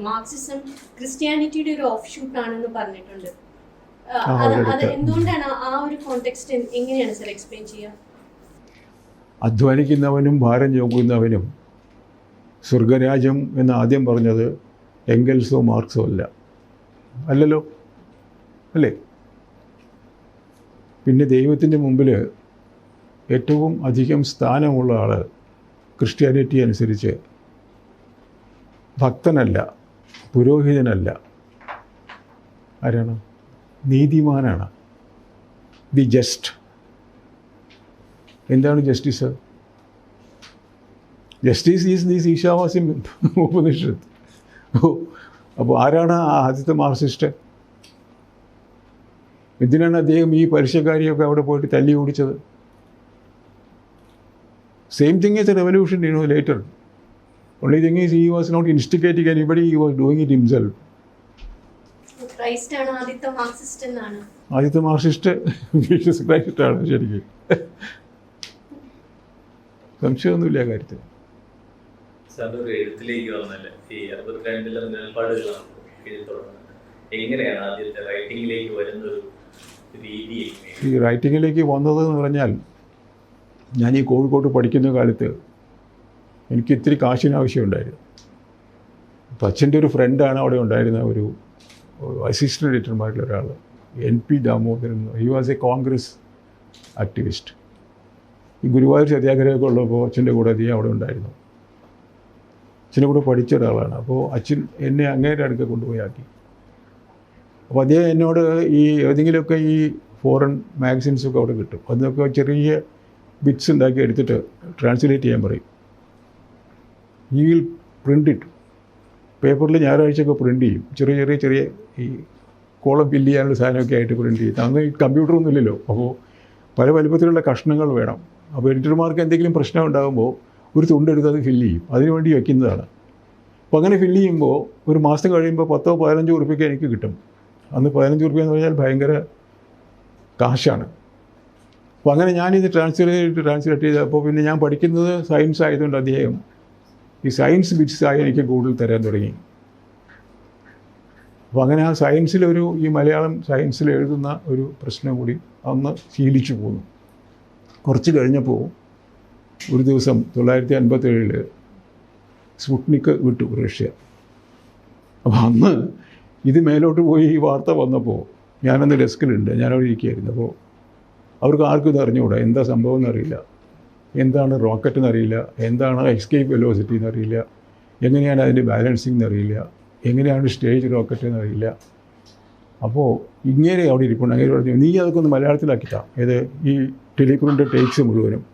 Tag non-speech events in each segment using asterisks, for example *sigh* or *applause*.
Marxism ക്രിസ്ത്യാനിറ്റിയുടെ ഒരു of shoot ആണെന്ന് പറഞ്ഞിട്ടുണ്ട് അത് എന്തുകൊണ്ടാണ് ആ ഒരു കോണ്ടെക്സ്റ്റ് എങ്ങനെയാണ് സർ എക്സ്പ്ലെയിൻ ചെയ്യുക അധ്വാനിക്കുന്നവനും ഭാരം ചോക്കുന്നവനും സ്വർഗരാജ്യം എന്ന് ആദ്യം പറഞ്ഞത് എങ്കൽസോ മാർക്സോ അല്ല. അല്ലല്ലോ? അല്ലേ? പിന്നെ ദൈവത്തിന്റെ മുമ്പിൽ ഏറ്റവും അധികം സ്ഥാനമുള്ള ആൾ ക്രിസ്ത്യാനിറ്റി അനുസരിച്ച് ഭക്തനല്ല. പുരോഹിതനല്ല. ആരാണ്? നീതിമാനാണ്. ദി ജസ്റ്റ് എന്താണ് justice justice is the Ishavasyam Upanishad ഓ അപ്പോൾ ആരാണ് ആ ആദ്യത്തെ മാർസിസ്റ്റ് എന്തിനാണ് അദ്ദേഹം ഈ പലിശക്കാരിയൊക്കെ അവിടെ പോയിട്ട് തല്ലി ഓടിച്ചത്? Same thing is a revolution you know later only thing is he was not instigating anybody, he was doing it himself. Christ ആണ് ആദ്യത്തെ മാർക്സിസ്റ്റ് എന്നാണ്. ആദ്യത്തെ മാർക്സിസ്റ്റ് ജീസസ് ആണ് ശരിക്കും. സംശയമൊന്നുമില്ല കാര്യത്തിൽ. എഴുത്തിലേക്ക് വന്നല്ലേ? ഈ അറുപത്തിരണ്ടിലെ നിലപാടുകളാണ് എഴുതി തുടങ്ങുന്നത്. എങ്ങനെയാണ് ആദ്യത്തെ റൈറ്റിംഗിലേക്ക് വരുന്ന ഒരു രീതി ഈ റൈറ്റിങ്ങിലേക്ക് വന്നത് എന്ന് പറഞ്ഞാൽ ഞാൻ ഈ കോഴിക്കോട്ട് പഠിക്കുന്ന കാലത്ത് എനിക്ക് ഇത്തിരി കാശിന് ആവശ്യമുണ്ടായിരുന്നു അപ്പോൾ അച്ഛന്റെ ഒരു ഫ്രണ്ടാണ് അവിടെ ഉണ്ടായിരുന്ന ഒരു അസിസ്റ്റന്റ് എഡിറ്റർമാരിൽ ഒരാൾ N P Damodaran he was a Congress activist ഈ ഗുരുവായൂർ സത്യാഗ്രഹമൊക്കെ ഉള്ളപ്പോൾ അച്ഛന്റെ കൂടെ അധികം അവിടെ ഉണ്ടായിരുന്നു. അച്ഛന്റെ കൂടെ പഠിച്ച ഒരാളാണ്. അപ്പോൾ അച്ഛൻ എന്നെ അങ്ങേരെ അടുക്ക കൊണ്ടുപോയി ആക്കി. അപ്പോൾ അദ്ദേഹം എന്നോട് ഈ ഏതെങ്കിലുമൊക്കെ ഈ ഫോറിൻ മാഗസിൻസൊക്കെ അവിടെ കിട്ടും. അതിനൊക്കെ ചെറിയ ബിറ്റ്സ് ഉണ്ടാക്കി എടുത്തിട്ട് ട്രാൻസ്ലേറ്റ് ചെയ്യാൻ പറയും. ഈ വിൽ പ്രിന്റ് ഇറ്റ് പേപ്പറിൽ ഞായറാഴ്ചയൊക്കെ പ്രിന്റ് ചെയ്യും. ചെറിയ ചെറിയ ചെറിയ ഈ കോളം ഫില്ല് ചെയ്യാനുള്ള സാധനമൊക്കെ ആയിട്ട് പ്രിന്റ് ചെയ്യും. അന്ന് കമ്പ്യൂട്ടറൊന്നും ഇല്ലല്ലോ. അപ്പോൾ പല വലുപ്പത്തിലുള്ള കഷ്ണങ്ങൾ വേണം. അപ്പോൾ എഡിറ്റർമാർക്ക് എന്തെങ്കിലും പ്രശ്നം ഉണ്ടാകുമ്പോൾ ഒരു തുണ്ടെടുത്ത് അത് ഫില്ല് ചെയ്യും. അതിനുവേണ്ടി വയ്ക്കുന്നതാണ് അപ്പോൾ അങ്ങനെ ഫില്ല് ചെയ്യുമ്പോൾ ഒരു മാസം കഴിയുമ്പോൾ പത്തോ പതിനഞ്ചോ ഉറുപ്പ്യൊക്കെ എനിക്ക് കിട്ടും. അന്ന് പതിനഞ്ച് ഉറുപ്പ്യ എന്ന് പറഞ്ഞാൽ ഭയങ്കര കാശാണ്. അപ്പോൾ അങ്ങനെ ഞാനിത് ട്രാൻസ്ലേറ്റ് ട്രാൻസ്ലേറ്റ് ചെയ്ത് അപ്പോൾ പിന്നെ ഞാൻ പഠിക്കുന്നത് സയൻസ് ആയതുകൊണ്ട് അദ്ദേഹം ഈ സയൻസ് ബിറ്റ്സായി എനിക്ക് കൂടുതൽ തരാൻ തുടങ്ങി. അപ്പോൾ അങ്ങനെ ആ സയൻസിലൊരു ഈ മലയാളം സയൻസിൽ എഴുതുന്ന ഒരു പ്രശ്നം കൂടി അന്ന് ശീലിച്ചു പോന്നു. കുറച്ച് കഴിഞ്ഞപ്പോൾ ഒരു ദിവസം തൊള്ളായിരത്തി അൻപത്തേഴിൽ സ്പുട്നിക്ക് വിട്ടു റഷ്യ. അപ്പോൾ അന്ന് ഇത് മേലോട്ട് പോയി ഈ വാർത്ത വന്നപ്പോൾ ഞാനന്ന് ഡെസ്കിലുണ്ട് ഞാനവിടെ ഇരിക്കുകയായിരുന്നു. അപ്പോൾ അവർക്ക് ആർക്കും ഇത് അറിഞ്ഞുകൂടാ എന്താ സംഭവം എന്നറിയില്ല. എന്താണ് റോക്കറ്റ് എന്നറിയില്ല എന്താണ് എക്സ്കേപ്പ് വെലോസിറ്റി എന്നറിയില്ല എങ്ങനെയാണ് അതിന്റെ ബാലൻസിങ് എന്നറിയില്ല എങ്ങനെയാണ് സ്റ്റേജ് റോക്കറ്റ് എന്നറിയില്ല. അപ്പോൾ ഇങ്ങനെ അവിടെ ഇരിപ്പുണ്ട്. അങ്ങനെ പറഞ്ഞു നീ അതൊക്കെ ഒന്ന് മലയാളത്തിലാക്കിത്താ. ഏത് ഈ ടെലിക്രൂണിന്റെ ടേക്സ് മുഴുവനും.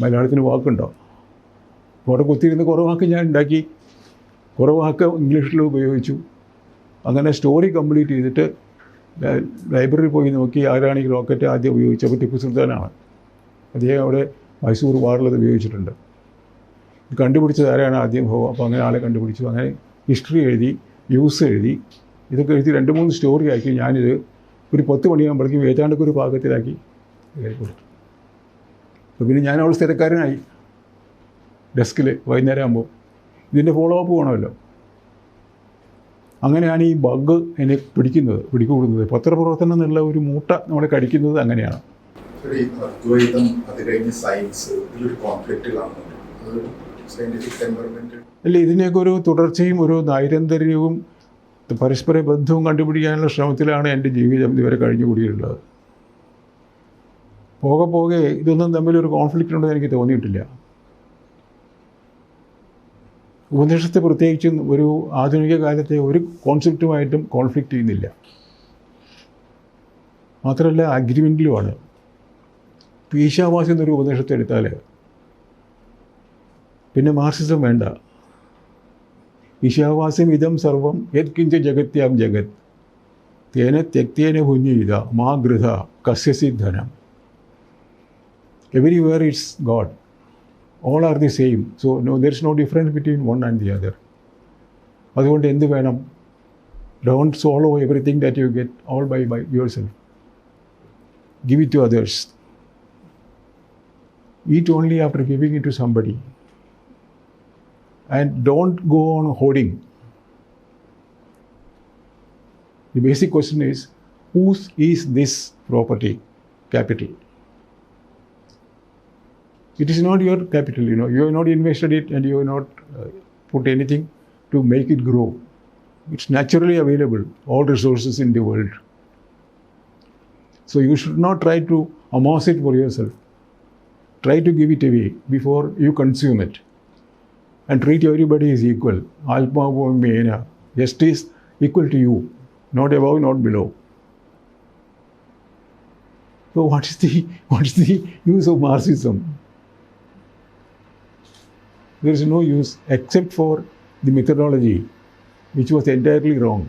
മലയാളത്തിന് വാക്കുണ്ടോ? അവിടെ കുത്തിയിരുന്ന് കുറേ വാക്ക് ഞാൻ ഉണ്ടാക്കി. കുറേ വാക്ക് ഇംഗ്ലീഷിൽ ഉപയോഗിച്ചു. അങ്ങനെ സ്റ്റോറി കംപ്ലീറ്റ് ചെയ്തിട്ട് ലൈബ്രറി പോയി നോക്കി ആരാണ് ഈ റോക്കറ്റ് ആദ്യം ഉപയോഗിച്ചപ്പോൾ ടിപ്പു സുൽത്താനാണ്. അദ്ദേഹം അവിടെ മൈസൂർ വാറിൽ ഉപയോഗിച്ചിട്ടുണ്ട്. ഇത് കണ്ടുപിടിച്ചത് ആരാണ് ആദ്യം? ഹോ അപ്പോൾ അങ്ങനെ ആളെ കണ്ടുപിടിച്ചു. അങ്ങനെ ഹിസ്റ്ററി എഴുതി യൂസ് എഴുതി ഇതൊക്കെ എഴുതി രണ്ട് മൂന്ന് സ്റ്റോറി ആക്കി ഞാനിത് ഒരു പത്ത് മണിയാകുമ്പോഴേക്കും ഏതാണ്ടൊക്കെ ഒരു പാകത്തിലാക്കി കൊടുത്തു. അപ്പോൾ പിന്നെ ഞാൻ അവൾ സ്ഥിരക്കാരനായി. ഡെസ്കിൽ വൈകുന്നേരം ആകുമ്പോൾ ഇതിന്റെ ഫോളോ അപ്പ് വേണമല്ലോ. അങ്ങനെയാണ് ഈ ബഗ് എന്നെ പിടിക്കുന്നത് പിടികൂടുന്നത്. പത്രപ്രവർത്തനം എന്നുള്ള ഒരു മൂട്ട നമ്മളെ കടിക്കുന്നത് അങ്ങനെയാണ്. ഈ അദ്വൈതം അത് കഴിഞ്ഞ് സയൻസ് ഇതിലൊരു കോൺഫ്ലിക്റ്റ് കാണുന്നുണ്ട്. സയന്റിഫിക് അല്ല ഇതിനെയൊക്കെ ഒരു തുടർച്ചയും ഒരു നൈരന്തര്യവും പരസ്പര ബന്ധവും കണ്ടുപിടിക്കാനുള്ള ശ്രമത്തിലാണ് എന്റെ ജീവിതം ഇതുവരെ കഴിഞ്ഞുകൂടിയിട്ടുള്ളത്. പോകെ പോകെ ഇതൊന്നും തമ്മിൽ ഒരു കോൺഫ്ലിക്റ്റ് ഉണ്ടെന്ന് എനിക്ക് തോന്നിയിട്ടില്ല. ഉപനിഷത്ത് പ്രത്യേകിച്ചും ഒരു ആധുനിക കാലത്തെ ഒരു കോൺസെപ്റ്റുമായിട്ടും കോൺഫ്ലിക്റ്റ് ചെയ്യുന്നില്ല. മാത്രമല്ല അഗ്രിമെന്റിലുമാണ് ഇപ്പോൾ ഈശാവാസി എന്നൊരു ഉപദേശത്തെ എടുത്താൽ പിന്നെ മാർക്സിസം വേണ്ട. ഈശാവാസ്യം ഇതം സർവം യത്കിഞ്ച ജഗത്യാം ജഗത്. തേന തെക്തേന ഭുഞ്ജീത മാ ഗൃഹ കസ്യസി ധനം. Everywhere it's God all are the same so no there is no difference between one and the other അതുകൊണ്ട് എന്ത് വേണം? Don't swallow everything that you get all by by yourself give it to others. Eat only after giving it to somebody. and don't go on hoarding. The basic question is whose is this property, capital? It is not your capital, you know. You have not invested it and you have not uh, put anything to make it grow. It's naturally available, all resources in the world. So you should not try to amass it for yourself. Try to give it away before you consume it. And treat everybody as equal. Alpa Mena. Justice equal to you. Not above, not below. So what is the *laughs* what is the use of Marxism? There is no use except for the methodology, which was entirely wrong.